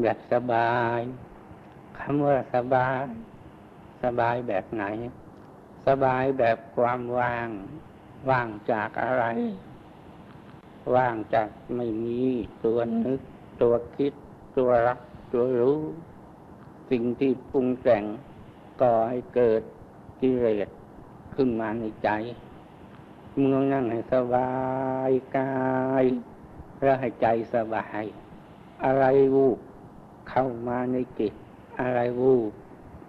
แบบสบายคำว่าสบาย สบายแบบไหน สบายแบบความว่าง ว่างจากอะไร ว่างจากไม่มีตัวนึก ตัวคิด ตัวรัก ตัวรู้ สิ่งที่ปรุงแต่งก่อให้เกิดกิเลสขึ้นมาในใจเมื่อนั่งให้สบายกายแล้วให้ใจสบาย อะไรวูบ เข้ามาในจิต อะไรวูบ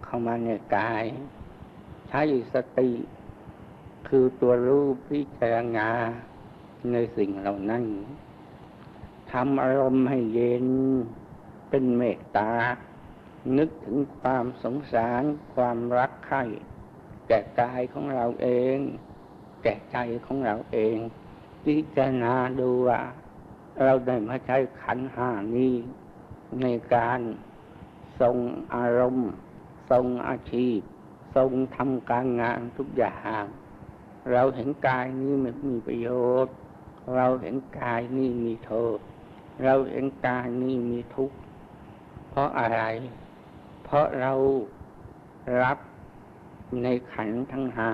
เข้ามาในกาย ใช้สติ คือตัวรู้พิจารณาในสิ่งเหล่านั้นทำอารมณ์ให้เย็นเป็นเมตตา นึกถึงความสงสารความรักใคร่แก่กายของเราเอง แก่ใจของเราเอง พิจารณาดูว่า เราได้มาใช้ขันหานี้ ในการทรงอารมณ์ ทรงอาชีพ ทรงทำการงานทุกอย่างเราเห็นกายนี้ไม่มีประโยชน์ เราเห็นกายนี้มีโทษ เราเห็นกายนี้มีทุกข์ เพราะอะไร เพราะเรารับในขันทั้งห้า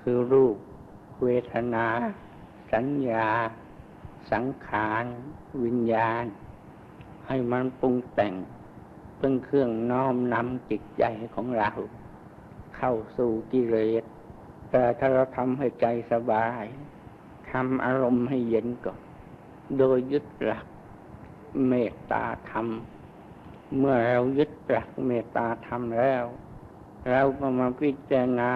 คือรูป เวทนา สัญญา สังขาร วิญญาณ ให้มันปรุงแต่งเป็นเครื่องน้อมนำจิตใจของเรา เข้าสู่กิเลสแต่ถ้าเราทำให้ใจสบายทำอารมณ์ให้เย็นก่อน โดยยึดหลักเมตตาธรรม เมื่อเรายึดหลักเมตตาธรรมแล้ว เราก็มาพิจารณา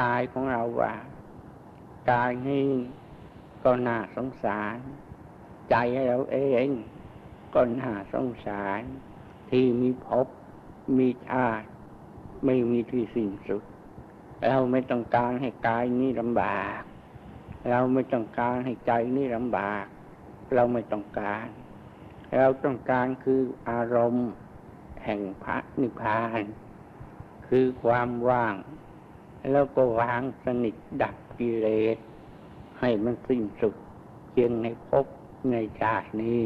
กายของเราว่ากายนี้ก็น่าสงสาร ใจเราเอง ก็น่าสงสาร ที่มีภพมีชาติไม่มีที่สิ้นสุด เราไม่ต้องการให้กายนี้ลำบาก เราไม่ต้องการให้ใจนี้ลำบาก เราไม่ต้องการ เราต้องการคืออารมณ์แห่งพระนิพพาน คือความว่าง แล้วก็วางสนิทดับกิเลส ให้มันสิ้นสุดเพียงในภพในชาตินี้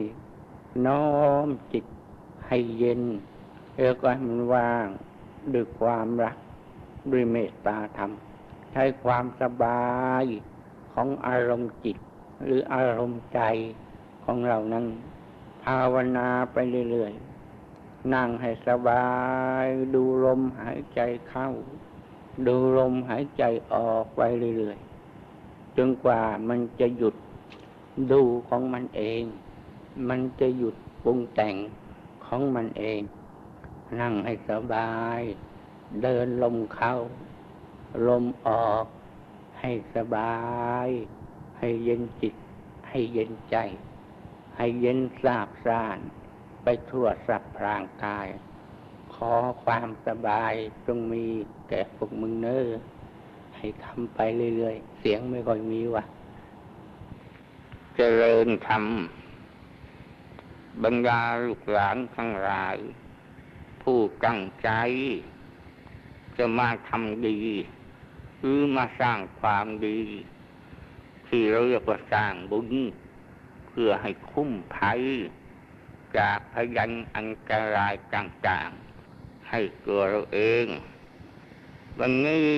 น้อมจิตให้เย็นแล้วก็ให้มันว่างด้วยความรักด้วยเมตตาธรรม ใช้ความสบายของอารมณ์จิต หรืออารมณ์ใจของเรานั้น ภาวนาไปเรื่อยๆ นั่งให้สบาย ดูลมหายใจเข้า ดูลมหายใจออกไปเรื่อยๆ จนกว่ามันจะหยุดดูของมันเอง มันจะหยุดปรุงแต่งของมันเอง นั่งให้สบาย เดินลมเข้า ลมออก ให้สบาย ให้เย็นจิต ให้เย็นใจ ให้เย็นสาบซ่าน ไปทั่วสับพรางกาย ขอความสบายจงมีแก่พวกมึงเนอให้ทำไปเรื่อยๆ เสียงไม่ค่อยมีวะเจริญธรรม บรรดาลูกหลานทั้งหลาย ผู้ตั้งใจ จะมาทำดี หรือมาสร้างความดี ที่เราเรียกว่าสร้างบุญ เพื่อให้คุ้มภัย จากพยันอันตรายต่างๆ ให้ตัวเราเอง วันนี้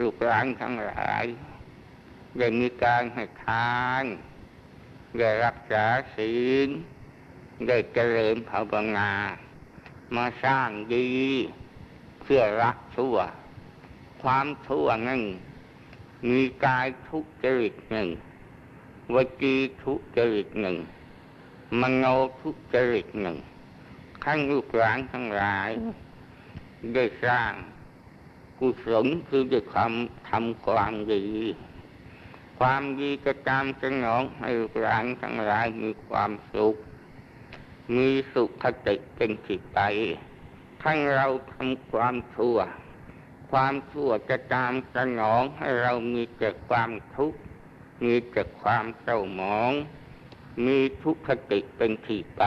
ลูกหลานทั้งหลายได้มีการให้ทาน ได้รักษาศีลได้เจริญภาวนามาสร้างดีเพื่อรักชั่ว ความชั่วนั่นมีกายทุจริตหนึ่งวจีทุจริตหนึ่งมโนทุจริตหนึ่งขั้งลูกหลานทั้งหลาย ได้สร้างกุศลคือได้ทำทำความดี ความดีจะตามสนองให้หลานทั้งหลายมีความสุข มีสุขติเป็นจิตไปทั้งเราทำความชั่ว ความชั่วจะตามสนองให้เรามีแต่ความทุกข์ มีแต่ความเศร้าหมอง มีทุกขติเป็นที่ไป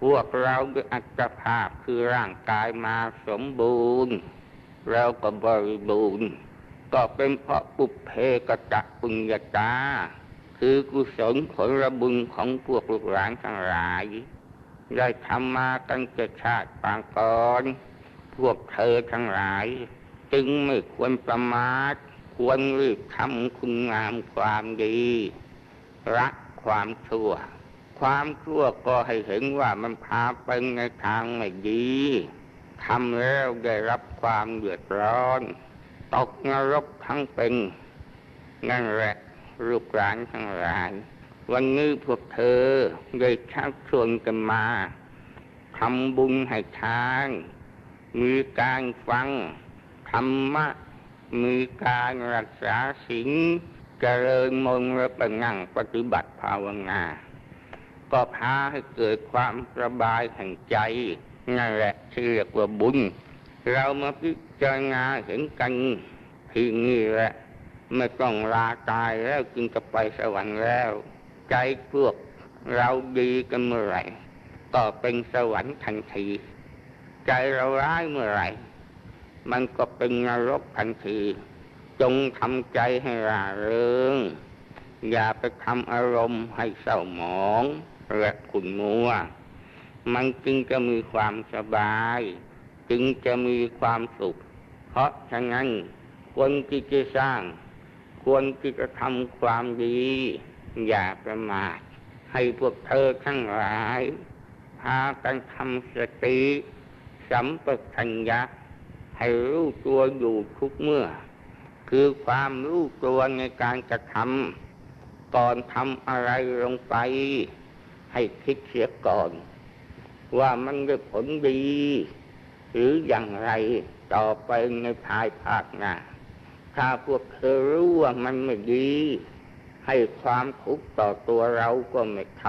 พวกเราด้วยอัตภาพคือร่างกายมาสมบูรณ์ เราก็บริบูรณ์ ก็เป็นเพราะปุเพกจะปุญญาตา คือกุศลผลระบุญของพวกลูกหลานทั้งหลาย ได้ทำมาตั้งแต่ชาติปางก่อน พวกเธอทั้งหลาย จึงไม่ควรประมาทควรรีบทำคุณงามความดีรักความชั่ว ความชั่วก็ให้เห็นว่ามันพาไปในทางไม่ดีทำแล้วได้รับความเดือดร้อน ตกนรกทั้งเป็นนั่นแหละลูกหลานทั้งหลาย วันนี้พวกเธอได้ชักชวนกันมาทำบุญให้ทาน มีการฟังธรรมะ มีการรักษาศีลเจริญมนต์และปนั่งปฏิบัติภาวนา ก็พาให้เกิดความสบายแห่งใจนั่นแหละที่เรียกว่าบุญ เรามาพิจารณาเห็นกันที่นี่แหละไม่ต้องลาตายแล้วจึงจะไปสวรรค์แล้ว ใจพวกเราดีกันเมื่อไหร่ ก็เป็นสวรรค์ทันที ใจเราร้ายเมื่อไหร่ มันก็เป็นนรกทันที จงทำใจให้ร่าเริงอย่าไปทำอารมณ์ให้เศร้าหมองและขุ่นมัว มันจึงจะมีความสบาย จึงจะมีความสุข เพราะฉะนั้นควรที่จะสร้าง ควรที่จะทำความดี อย่าประมาท ให้พวกเธอทั้งหลาย พากันทำสติสัมปชัญญะให้รู้ตัวอยู่ทุกเมื่อ คือความรู้ตัวในการกระทำก่อนทำอะไรลงไป ให้คิดเสียก่อน ว่ามันได้ผลดี หรืออย่างไรต่อไปในภายภาคหน้า ถ้าพวกเธอรู้ว่ามันไม่ดี ให้ความทุกข์ต่อตัวเราก็ไม่ท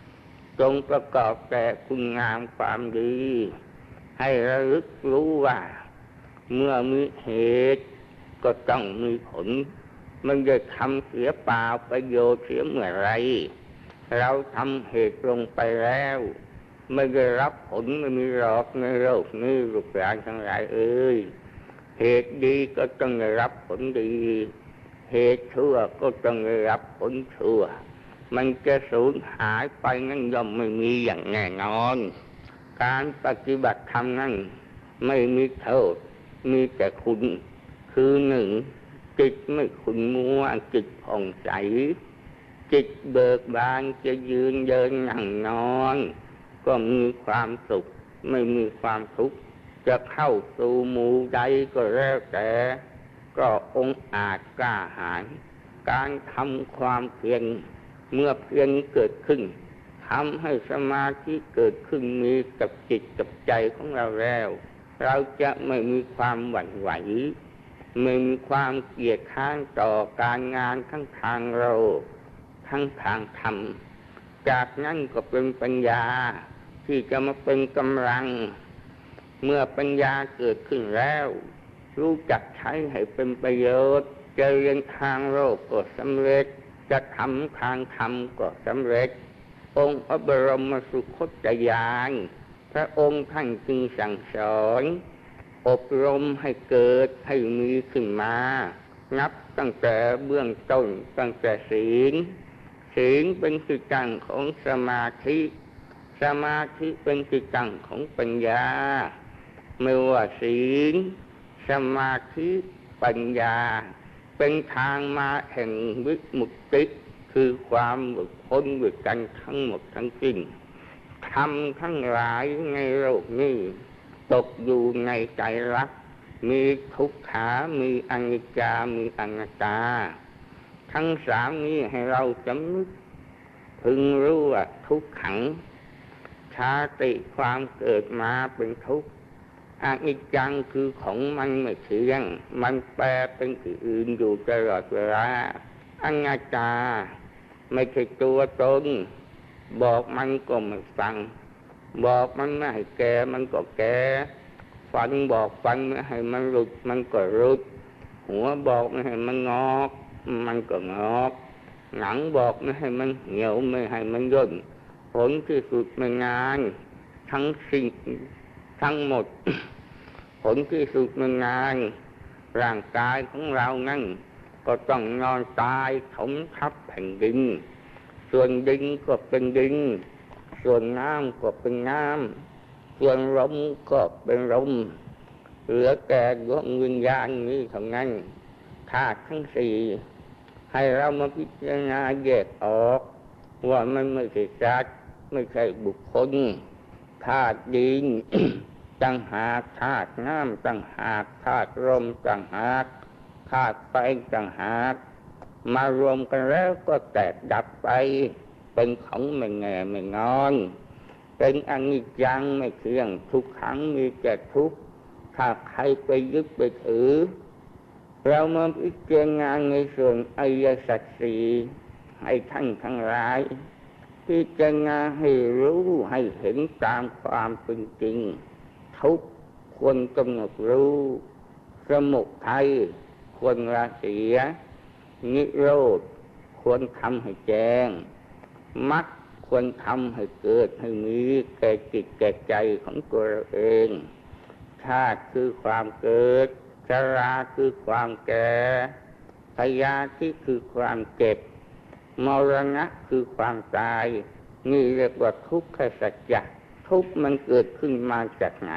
ำจงประกอบแต่คุณงามความดี ให้ระลึกรู้ว่า เมื่อมีเหตุก็ต้องมีผล มันจะทำเสียเปล่าประโยชน์เสียเมื่อไร เราทำเหตุลงไปแล้ว ไม่ได้รับผลไม่มีหรอกในโลกนี้ลูกหลานทั้งหลายเอ้ยเหตุดีก็ต้องได้รับผลดี เหตุชั่วก็ต้องได้รับผลชั่ว มันจะสูญหายไปนั่นย่อมไม่มีอย่างแน่นอน การปฏิบัติธรรมนั้นไม่มีโทษมีแต่คุณ คือหนึ่งจิตไม่ขุนมัวจิตผ่องใสจิตเบิกบานจะยืนเดินนั่งนอน ก็มีความสุข ไม่มีความทุกข์จะเข้าสู่หมู่ใดก็แล้วแต่ ก็องอาจกล้าหาญการทำความเพียรเมื่อเพียรเกิดขึ้นทำให้สมาธิเกิดขึ้นมีกับจิตกับใจของเราแล้ว เราจะไม่มีความหวั่นไหวไม่มีความเกลียดข้างต่อการงานทั้งทางเราทั้งทางธรรม จากนั้นก็เป็นปัญญา ที่จะมาเป็นกำลัง เมื่อปัญญาเกิดขึ้นแล้ว รู้จักใช้ให้เป็นประโยชน์จะเรียนทางโลกก็สำเร็จ จะทำทางธรรมก็สำเร็จ องค์พระบรมสุคตยาน พระองค์ท่านจึงสั่งสอน อบรมให้เกิดให้มีขึ้นมา นับตั้งแต่เบื้องต้นตั้งแต่ศีล ศีลเป็นคือตั้งของสมาธิ สมาธิเป็นคือตั้งของปัญญา ไม่ว่าศีลสมาธิปัญญา เป็นทางมาแห่งวิมุตติคือความหลุดพ้นด้วยกันทั้งหมดทั้งสิ้นทำทั้งหลายในโลกนี้ตกอยู่ในใจรัก มีทุกขา มีอนิจจา มีอนัตตา ทั้งสามนี้ให้เราจำนึกพึงรู้ว่าทุกขัง ชาติความเกิดมาเป็นทุกข์อนิจจังคือของมันไม่เที่ยง มันแปลเป็นอื่นอยู่ตลอดเวลาอนัตตาไม่ใช่ตัวตนบอกมันก็ไม่ฟัง บอกมันไม่ให้แกมันก็แกฟันบอกฟันไม่ให้มันหลุดมันก็หลุด หัวบอกไม่ให้มันงอก มันก็งอก หนังบอกไม่ให้มันเหี่ยวไม่ให้มันย่น ผลที่สุดมันงาน ทั้งสิ่งทั้งหมด ผลที่สุดมันงาน ร่างกายของเรานั่นก็ต้องนอนตายถมทับแผ่นดิน ส่วนดินก็เป็นดิน ส่วนน้ำก็เป็นน้ำส่วนลมก็เป็นลมเหลือแก่ดวงวิญญาณนี้เท่านั้นธาตุทั้งสี่ให้เรามาพิจารณาแยกออก ว่ามันไม่ใช่สัตว์ ไม่ใช่บุคคลธาตุดินต่างหากธาตุน้ำต่างหากธาตุลมต่างหากธาตุไฟต่างหากมารวมกันแล้วก็แตกดับไป เป็นของไม่แง่ไม่นอน เป็นอนิจจังไม่เที่ยงทุกครั้งมีแต่ทุกข์ถ้าใครไปยึดไปถือ เรามาพิจารณาในส่วนอริยสัจสีให้ท่านทั้งหลาย พิจารณาให้รู้ให้เห็นตามความเป็นจริง ทุกควรกำหนดรู้สมุทัยควรละเสีย นิโรธควรทำให้แจ้งมรรคควรทำให้เกิดให้มีแก่จิตแก่ใจของตัวเราเองชาติคือความเกิดชราคือความแก่พยาธิคือความเก็บ มรณะคือความตาย นี่เรียกว่าทุกขสัจจะทุกมันเกิดขึ้นมาจากไหน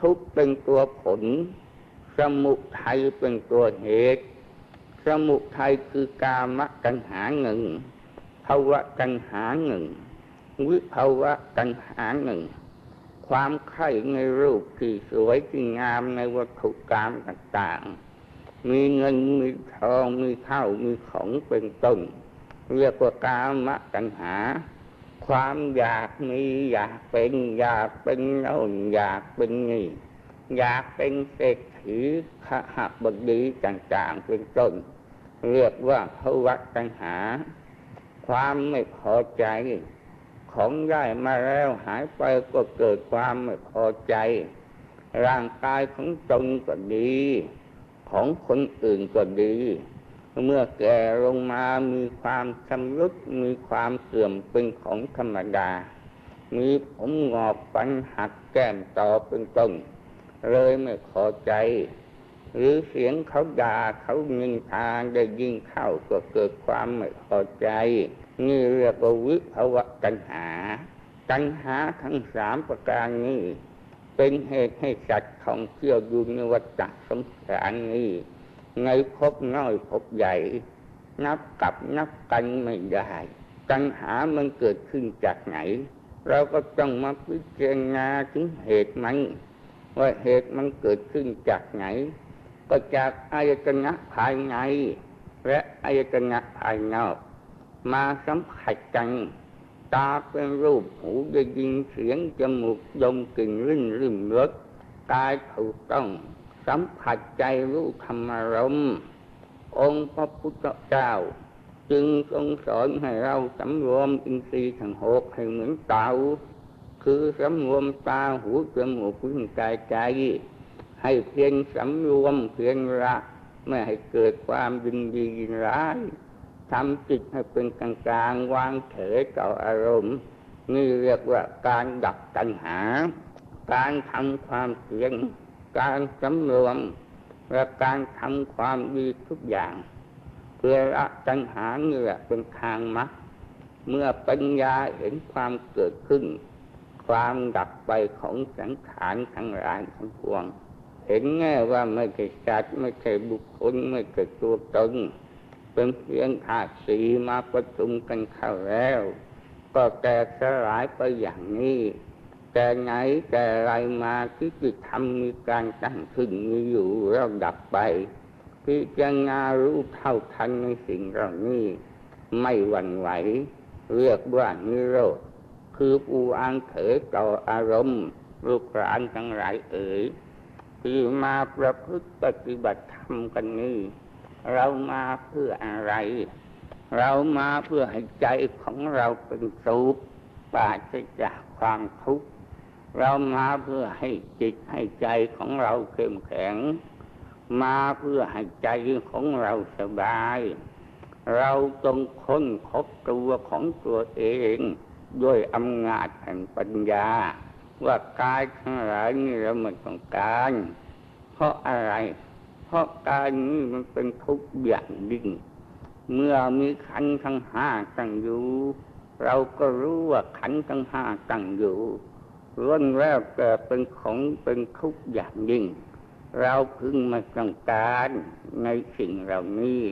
ทุกเป็นตัวผล สมุทัยเป็นตัวเหตุ สมุทัยคือกามกันหาหนึ่งภาวะกันหาหนึ่งวิภาวะกันหาหนึ่งความไข่ในรูปที่สวยที่งามในวัตถุกรรมต่างๆ มีเงินมีทองมีข้าวมีของเป็นต้น เรียกว่ากามตัณหา ความอยากมีอยากเป็น อยากเป็นโน่นอยากเป็นนี่อยากเป็นเศรษฐีขหบดีต่างๆเป็นต้น เรียกว่าภาวะตัณหา ความไม่พอใจ ของได้มาแล้วหายไปก็เกิดความไม่พอใจ ร่างกายของตนก็ดี ของคนอื่นก็ดี เมื่อแก่ลงมามีความชำรุดมีความเสื่อมเป็นของธรรมดา มีผมงอกปันหักแก้มต่อเป็นต้น เลยไม่พอใจ หรือเสียงเขาด่าเขานินทาได้ยิงเข้าก็เกิดความไม่พอใจ นี่เรียกว่าวิภาวะตัณหา ตัณหาทั้งสามประการนี้ เป็นเหตุให้สัตว์ของเที่ยวอยู่ในวัฏสงสารนี้ ในพบน้อยพบใหญ่ นับกับนับกันไม่ได้ตัณหามันเกิดขึ้นจากไหน เราก็ต้องมาพิจารณาถึงเหตุมันว่าเหตุมันเกิดขึ้นจากไหน ก็จากอายตนะภายใน และอายตนะภายนอก มาสัมผัสกัน ตาเป็นรูปหูได้ยินเสียงจมูกดมกลิ่นลิ้นริมรสกายถูกต้อง สัมผัสใจรู้ธรรมรมองค์พระพุทธเจ้า จึงทรงสอนให้เราสำรวมอินทรีย์ทั้งหกให้เหมือนเต่าคือสำรวมตาหูจมูกลิ้นกายใจให้เพียงสำรวมเพียงละไม่ให้เกิดความยินดียินร้ายทำจิตให้เป็นกลางกลางวางเฉยต่ออารมณ์ นี่เรียกว่าการดับตัณหา การทำความเพียร การสำรวมและการทำความดีทุกอย่าง เพื่อละตัณหาเงื่อเป็นทางมรรคเมื่อปัญญาเห็นความเกิดขึ้น ความดับไปของสังขารทั้งหลายทั้งปวง เห็นแง่ว่าไม่ใช่สัตว์ไม่ใช่บุคคลไม่ใช่ตัวตนเป็นเพียงธาตุสีมาประชุมกันเข้าแล้ว ก็แตกสลายไปอย่างนี้ แต่ไหนแต่ไรมาที่จิตทำมีการตั้งขึ้นมีอยู่แล้วดับไป พิจารณารู้เท่าทันในสิ่งเหล่านี้ ไม่หวั่นไหว เรียกว่านิโรธ คือปูอังเถยต่ออารมณ์ลูกหลานทั้งหลายเอ๋ยที่มาประพฤติปฏิบัติธรรมกันนี้ เรามาเพื่ออะไร เรามาเพื่อให้ใจของเราเป็นสุขปราศจากความทุกข์ เรามาเพื่อให้จิตให้ใจของเราเข้มแข็ง มาเพื่อให้ใจของเราสบาย เราต้องค้นพบตัวของตัวเองด้วยอำนาจแห่งปัญญา ว่ากายทั้งหลายนี่เราไม่ต้องการ เพราะอะไร เพราะกายนี้มันเป็นทุกข์อย่างยิ่งเมื่อมีขันทั้งห้าตั้งอยู่ เราก็รู้ว่าขันทั้งห้าตั้งอยู่ ล้วนแล้วแต่เป็นของเป็นทุกข์อย่างยิ่ง เราพึงมาต้องการในสิ่งเหล่านี้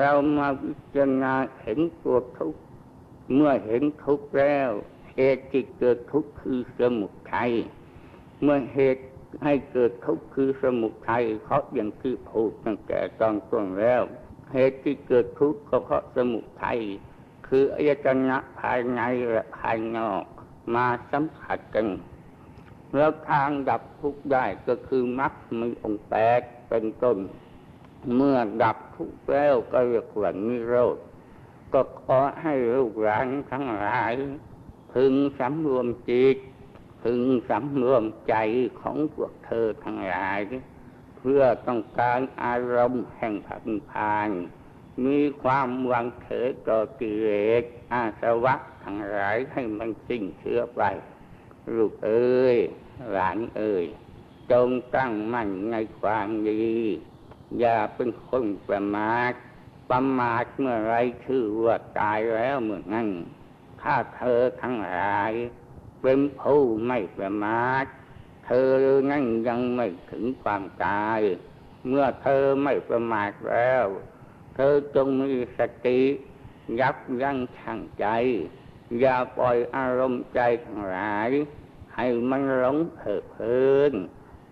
เรามาพิจารณาเห็นตัวทุกข์เมื่อเห็นทุกข์แล้วเหตุที่เกิดทุกข์คือสมุทัยเมื่อเหตุให้เกิดทุกข์คือสมุทัยเพราะอย่างที่พูดตั้งแต่ตอนต้นแล้ว เหตุที่เกิดทุกข์ก็เพราะสมุทัยคืออายตนะภายในและภายนอก มาสัมผัสกันแล้วทางดับทุกข์ได้ก็คือมรรคมีองค์แปดเป็นต้น เมื่อดับทุกข์แล้วก็เรียกว่านิโรธ ก็ขอให้ลูกหลานทั้งหลาย พึงสำรวมจิต พึงสำรวมใจของพวกเธอทั้งหลาย เพื่อต้องการอารมณ์แห่งพระนิพพาน มีความหวังเถิดต่อกิเลสอาสวะทั้งหลายให้มันสิ้นเชื้อไป ลูกเอ้ย หลานเอ้ย จงตั้งมั่นในความดี อย่าเป็นคนประมาทประมาทเมื่อไรคือว่าตายแล้วเมื่อนั้นถ้าเธอทั้งหลาย เป็นผู้ไม่ประมาทเธอนั่นยังไม่ถึงความตาย เมื่อเธอไม่ประมาทแล้ว เธอจงมีสติยับยั้งชั่งใจ อย่าปล่อยอารมณ์ใจทั้งหลาย ให้มันหลงเถิดเพลิน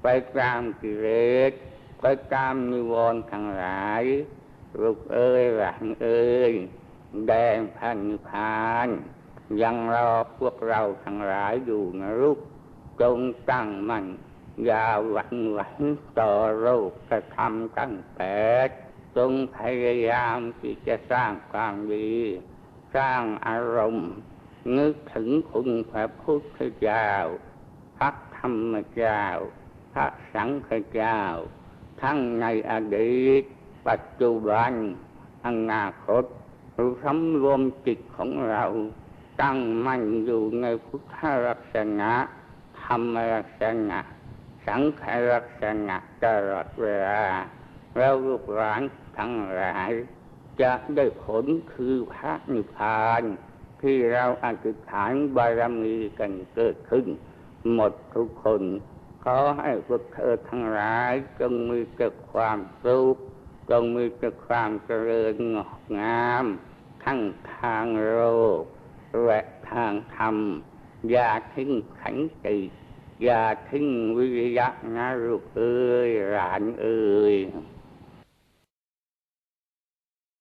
ไปตามกิเลสไปตามนิวรณ์ทั้งหลาย ลูกเอ้ยหลานเอ้ยแดงพันพาน ยังรอพวกเราทั้งหลายอยู่นะลูกจงตั้งมั่นอย่าหวั่นไหวต่อโรคกระทำตั้งแต่ จงพยายามที่จะสร้างความดี สร้างอารมณ์ นึกถึงคุณพระพุทธเจ้าพระธรรมเจ้าพระสังฆเจ้า ทั้งในอดีต ปัจจุบันอนาคตรู้สำรวมจิตของเรา ตั้งมั่นอยู่ในพุทธลักษณะธรรมลักษณะ สังขลักษณะตลอดเวลา แล้วลูกหลานทั้งหลาย จะได้ผลคือพระนิพพาน ที่เราอธิษฐานบารมีกันเกิดขึ้น หมดทุกคน ขอให้พวกเธอทั้งหลายจงมีแต่ความสุขจงมีแต่ความเจริญงอกงาม ทั้งทางโลกและทางธรรม อย่าทิ้งขันติอย่าทิ้งวิริยะนะลูกเอ้ยหลานเอ้ย